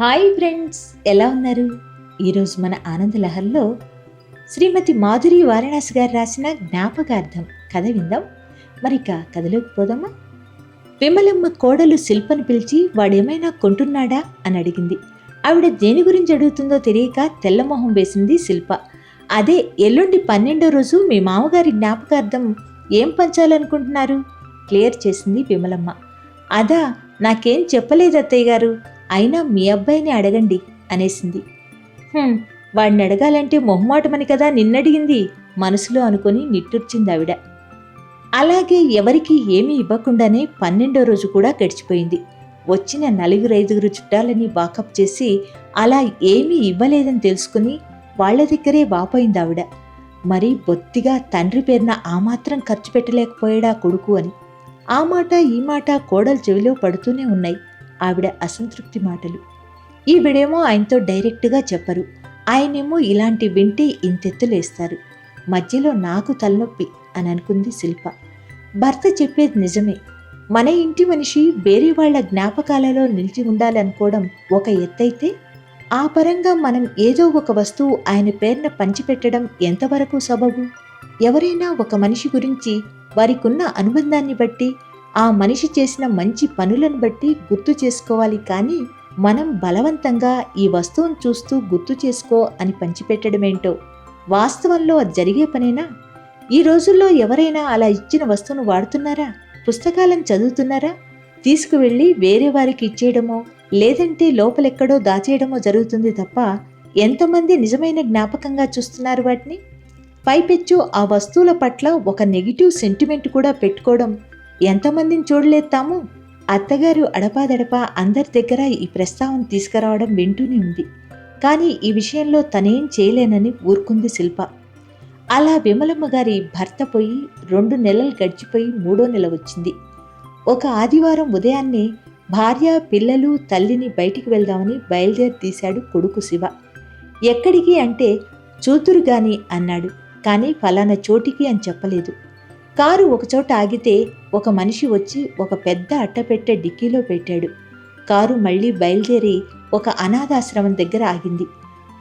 Hi friends ఎలా ఉన్నారు? ఈరోజు మన ఆనంద లహర్లో శ్రీమతి మాధురి వారణాసి గారు రాసిన జ్ఞాపకార్థం కథ విందాం. మరిక కథలోకి పోదామా? విమలమ్మ కోడలు శిల్పను పిలిచి వాడేమైనా కొంటున్నాడా అని అడిగింది. ఆవిడ దేని గురించి అడుగుతుందో తెలియక తెల్లమొహం వేసింది శిల్ప. అదే ఎల్లుండి పన్నెండో రోజు మీ మామగారి జ్ఞాపకార్థం ఏం పంచాలనుకుంటున్నారు? క్లియర్ చేసింది విమలమ్మ. అదా నాకేం చెప్పలేదు అత్తయ్య గారు. అయినా మీ అబ్బాయిని అడగండి అనేసింది. "హుం, వాడిని అడగాలంటే మొహమాటమని కదా నిన్నడిగింది మనసులో అనుకొని నిట్టూర్చింది ఆవిడ. అలాగే ఎవరికి ఏమీ ఇవ్వకుండానే పన్నెండో రోజు కూడా గడిచిపోయింది. వచ్చిన నలుగురు ఐదుగురు చుట్టాలని వాకప్ చేసి అలా ఏమీ ఇవ్వలేదని తెలుసుకుని వాళ్ళ దగ్గరే వాపోయింది ఆవిడ. మరి బొత్తిగా తండ్రి పేరున ఆ మాత్రం ఖర్చు పెట్టలేకపోయాడా కొడుకు అని. ఆ మాట ఈ మాట కోడలు చెవిలో పడుతూనే ఉన్నాయి. ఆవిడ అసంతృప్తి మాటలు. ఈవిడేమో ఆయనతో డైరెక్ట్గా చెప్పరు. ఆయనేమో ఇలాంటి వింటే ఇంతెత్తులేస్తారు. మధ్యలో నాకు తలనొప్పి అని అనుకుంది శిల్ప. భర్త చెప్పేది నిజమే. మన ఇంటి మనిషి వేరే వాళ్ళ జ్ఞాపకాలలో నిలిచి ఉండాలనుకోవడం ఒక ఎత్తైతే ఆ పరంగా మనం ఏదో ఒక వస్తువు ఆయన పేరున పంచిపెట్టడం ఎంతవరకు సబబు? ఎవరైనా ఒక మనిషి గురించి వారికున్న అనుబంధాన్ని బట్టి ఆ మనిషి చేసిన మంచి పనులను బట్టి గుర్తు చేసుకోవాలి కానీ మనం బలవంతంగా ఈ వస్తువును చూస్తూ గుర్తు చేసుకో అని పంచిపెట్టడమేంటో? వాస్తవంలో అది జరిగే పనేనా? ఈ రోజుల్లో ఎవరైనా అలా ఇచ్చిన వస్తువును వాడుతున్నారా? పుస్తకాలను చదువుతున్నారా? తీసుకువెళ్ళి వేరే వారికి ఇచ్చేయడమో? లేదంటే లోపలెక్కడో దాచేయడమో జరుగుతుంది తప్ప ఎంతమంది నిజమైన జ్ఞాపకంగా చూస్తున్నారు వాటిని? పైపెచ్చు ఆ వస్తువుల పట్ల ఒక నెగిటివ్ సెంటిమెంట్ కూడా పెట్టుకోవడం ఎంతమందిని చూడలేదు తాము. అత్తగారు అడపాదడపా అందరి దగ్గర ఈ ప్రస్తావన తీసుకురావడం వింటూనే ఉంది. కానీ ఈ విషయంలో తనేం చేయలేనని ఊరుకుంది శిల్ప. అలా విమలమ్మ గారి భర్త పోయి రెండు నెలలు గడిచిపోయి మూడో నెల వచ్చింది. ఒక ఆదివారం ఉదయాన్నే భార్య పిల్లలు తల్లిని బయటికి వెళ్దామని బయలుదేరి తీశాడు కొడుకు శివ. ఎక్కడికి అంటే చూతురు గాని అన్నాడు. కానీ ఫలానా చోటికి అని చెప్పలేదు. కారు ఒకచోట ఆగితే ఒక మనిషి వచ్చి ఒక పెద్ద అట్టపెట్టె డిక్కీలో పెట్టాడు. కారు మళ్ళీ బయలుదేరి ఒక అనాథాశ్రమం దగ్గర ఆగింది.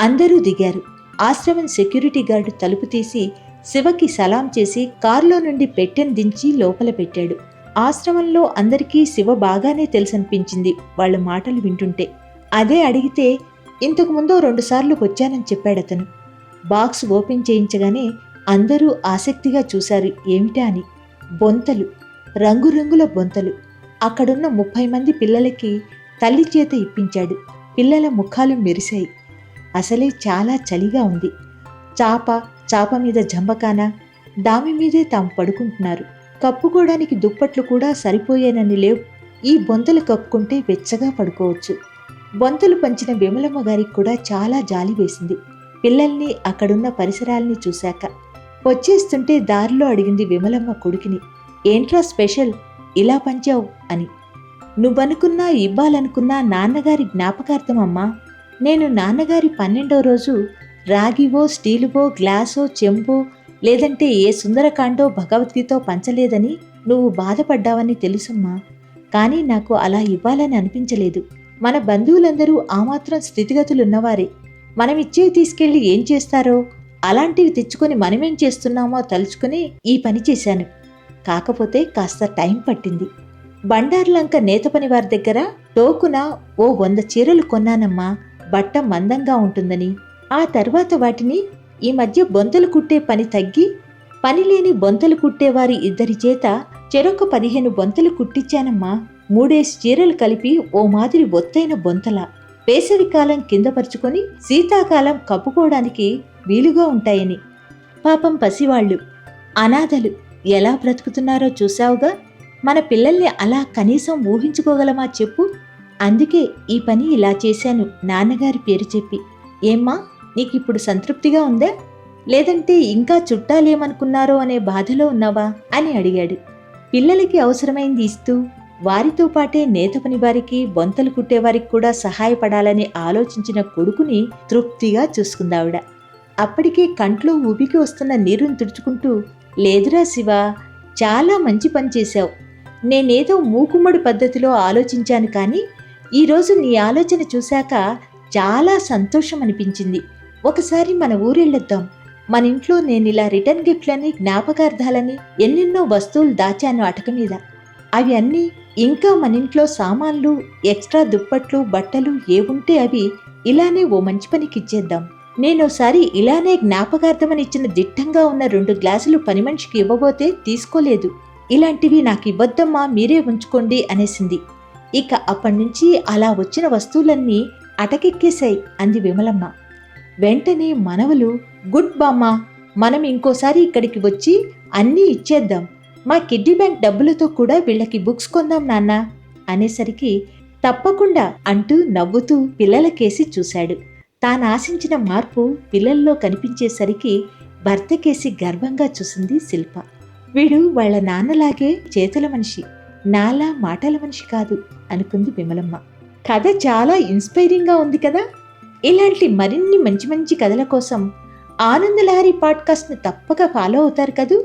అందరూ దిగారు. ఆశ్రమం సెక్యూరిటీ గార్డు తలుపు తీసి శివకి సలాం చేసి కారులో నుండి పెట్టెను దించి లోపల పెట్టాడు. ఆశ్రమంలో అందరికీ శివ బాగానే తెలుసనిపించింది వాళ్ళ మాటలు వింటుంటే. అదే అడిగితే ఇంతకుముందు రెండుసార్లు వచ్చానని చెప్పాడతను. బాక్స్ ఓపెన్ చేయించగానే అందరూ ఆసక్తిగా చూశారు ఏమిటా అని. బొంతలు రంగురంగుల బొంతలు. అక్కడున్న ముప్పై మంది పిల్లలకి తల్లి చేత ఇప్పించాడు. పిల్లల ముఖాలు మెరిశాయి. అసలే చాలా చలిగా ఉంది. చాప చాప మీద జంబకాన దామి మీదే తాము పడుకుంటున్నారు. కప్పుకోవడానికి దుప్పట్లు కూడా సరిపోయేనని లేవు. ఈ బొంతలు కప్పుకుంటే వెచ్చగా పడుకోవచ్చు. బొంతలు పంచిన విమలమ్మ గారికి కూడా చాలా జాలి వేసింది. పిల్లల్ని అక్కడున్న పరిసరాల్ని చూశాక. వచ్చేస్తుంటే దారిలో అడిగింది విమలమ్మ కొడుకుని ఏంట్రా స్పెషల్? ఇలా పంచావు? అని. నువ్వనుకున్నా ఇవ్వాలనుకున్నా నాన్నగారి జ్ఞాపకార్థం అమ్మా. నేను నాన్నగారి పన్నెండో రోజు రాగివో స్టీలువో గ్లాసో చెంబో లేదంటే ఏ సుందరకాండో భగవద్గీతో పంచలేదని నువ్వు బాధపడ్డావని తెలుసమ్మా. కానీ నాకు అలా ఇవ్వాలని అనిపించలేదు. మన బంధువులందరూ ఆ మాత్రం స్థితిగతులున్నవారే. మనం ఇచ్చే తీసుకెళ్ళి ఏం చేస్తారో అలాంటివి తెచ్చుకొని మనమేం చేస్తున్నామో తలుచుకుని ఈ పని చేశాను. కాకపోతే కాస్త టైం పట్టింది. బండార్లంక నేతపని వారి దగ్గర టోకున ఓ వంద చీరలు కొన్నానమ్మా. బట్ట మందంగా ఉంటుందని. ఆ తర్వాత వాటిని ఈ మధ్య బొంతలు కుట్టే పని తగ్గి పని లేని బొంతలు కుట్టేవారి ఇద్దరి చేత చెరొక పదిహేను బొంతలు కుట్టించానమ్మా. మూడేసి చీరలు కలిపి ఓ మాదిరి ఒత్తైన బొంతలా. వేసవికాలం కిందపరుచుకొని శీతాకాలం కప్పుకోవడానికి వీలుగా ఉంటాయని. పాపం పసివాళ్ళు అనాథలు ఎలా బ్రతుకుతున్నారో చూశావుగా? మన పిల్లల్ని అలా కనీసం ఊహించుకోగలమా చెప్పు? అందుకే ఈ పని ఇలా చేశాను నాన్నగారి పేరు చెప్పి. ఏమ్మా నీకిప్పుడు సంతృప్తిగా ఉందా? లేదంటే ఇంకా చుట్టాలేమనుకున్నారో అనే బాధలో ఉన్నావా? అని అడిగాడు. పిల్లలకి అవసరమైంది ఇస్తూ వారితో పాటే నేత పనివారికి బొంతలు కుట్టేవారికి కూడా సహాయపడాలని ఆలోచించిన కొడుకుని తృప్తిగా చూసుకుందావిడ. అప్పటికే కంట్లో ఉబికి వస్తున్న నీరుని తుడుచుకుంటూ లేదురా శివ చాలా మంచి పని చేశావు. నేనేదో మూకుమ్మడి పద్ధతిలో ఆలోచించాను కానీ ఈరోజు నీ ఆలోచన చూశాక చాలా సంతోషం అనిపించింది. ఒకసారి మన ఊరెళ్ళొద్దాం. మన ఇంట్లో నేను ఇలా రిటర్న్ గిఫ్ట్లని జ్ఞాపకార్థాలని ఎన్నెన్నో వస్తువులు దాచాను అటక మీద. అవి అన్నీ ఇంకా మన ఇంట్లో సామాన్లు ఎక్స్ట్రా దుప్పట్లు బట్టలు ఏవుంటే అవి ఇలానే ఓ మంచి పనికి ఇచ్చేద్దాం. నేనోసారి ఇలానే జ్ఞాపకార్థమని ఇచ్చిన దిట్టంగా ఉన్న రెండు గ్లాసులు పని మనిషికి ఇవ్వబోతే తీసుకోలేదు. ఇలాంటివి నాకు ఇవ్వద్దమ్మా మీరే ఉంచుకోండి అనేసింది. ఇక అప్పటి నుంచి అలా వచ్చిన వస్తువులన్నీ అటకెక్కేశాయి అంది విమలమ్మ. వెంటనే మనవలు గుడ్ బామ్మ మనం ఇంకోసారి ఇక్కడికి వచ్చి అన్నీ ఇచ్చేద్దాం. మా కిడ్డీ బ్యాంక్ డబ్బులతో కూడా వీళ్ళకి బుక్స్ కొందాం నాన్న అనేసరికి తప్పకుండా అంటూ నవ్వుతూ పిల్లలకేసి చూశాడు. తాను ఆశించిన మార్పు పిల్లల్లో కనిపించేసరికి భర్తకేసి గర్వంగా చూసింది శిల్ప. వీడు వాళ్ళ నాన్నలాగే చేతుల మనిషి నాలా మాటల మనిషి కాదు అనుకుంది విమలమ్మ. కథ చాలా ఇన్స్పైరింగ్గా ఉంది కదా? ఇలాంటి మరిన్ని మంచి మంచి కథల కోసం ఆనందలహరి పాడ్కాస్ట్ను తప్పక ఫాలో అవుతారు కదూ?